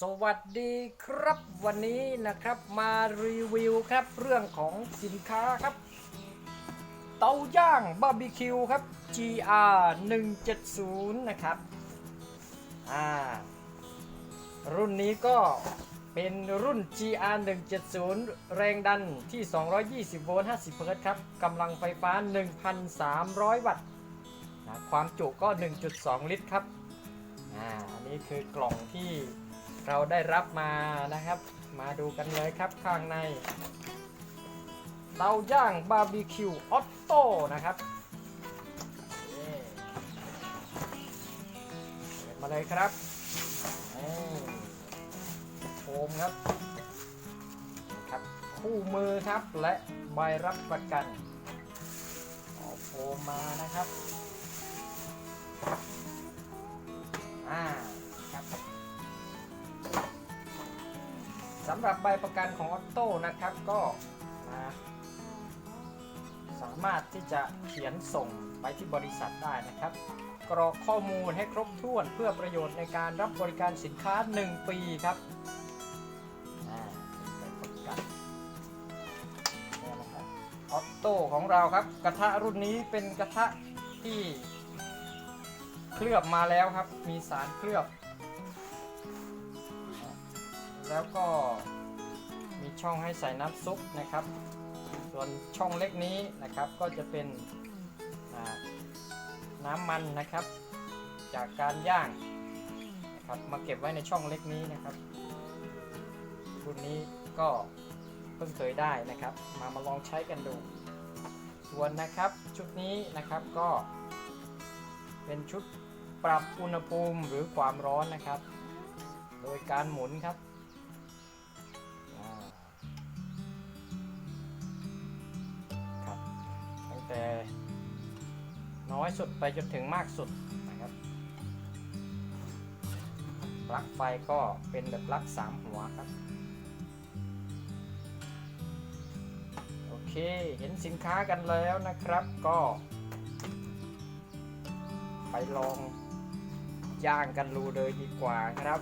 สวัสดีครับวันนี้นะครับมารีวิวครับเรื่องของสินค้าครับ เตาย่างบาร์บีคิวครับ GR 170นะครับอ่ารุ่นนี้ก็เป็นรุ่น GR 170แรงดันที่ 220 โวลต์ 50 เฮิรตซ์ครับกำลังไฟฟ้า 1,300 วัตต์นะความจุก็ 1.2 ลิตรครับอ่าอันนี้คือกล่องที่ เราได้รับมานะครับ มาดูกันเลยครับข้างในเตาย่างบาร์บีคิวออตโต้นะครับเมาเลยครับโฟมครับครับ คู่มือครับและใบรับประกันโฟมมานะครับ สำหรับใบประกันของออตโต้นะครับก็นะสามารถที่จะเขียนส่งไปที่บริษัทได้นะครับ กรอกข้อมูลให้ครบถ้วนเพื่อประโยชน์ในการรับบริการสินค้า 1 ปีครับอ่าใบประกันเนี่ยนะครับออตโต้ของเราครับ กระทะรุ่นนี้เป็นกระทะที่เคลือบมาแล้วครับ มีสารเคลือบ แล้วก็ ช่องให้ใส่น้ำซุปนะครับ ส่วนช่องเล็กนี้นะครับก็จะเป็นน้ำมันนะครับ จากการย่างนะครับมาเก็บไว้ในช่องเล็กนี้นะครับรุ่นนี้ก็เพิ่งเคยได้นะครับ มามาลองใช้กันดู ส่วนนะครับชุดนี้นะครับก็เป็นชุดปรับอุณหภูมิหรือความร้อนนะครับ โดยการหมุนครับ น้อยสุดไปจนถึงมากสุดนะครับปลั๊กไฟก็เป็นแบบปลั๊กสามหัวครับ โอเค เห็นสินค้ากันแล้วนะครับก็ ไปลองย่างกันรูเลยดีกว่าครับ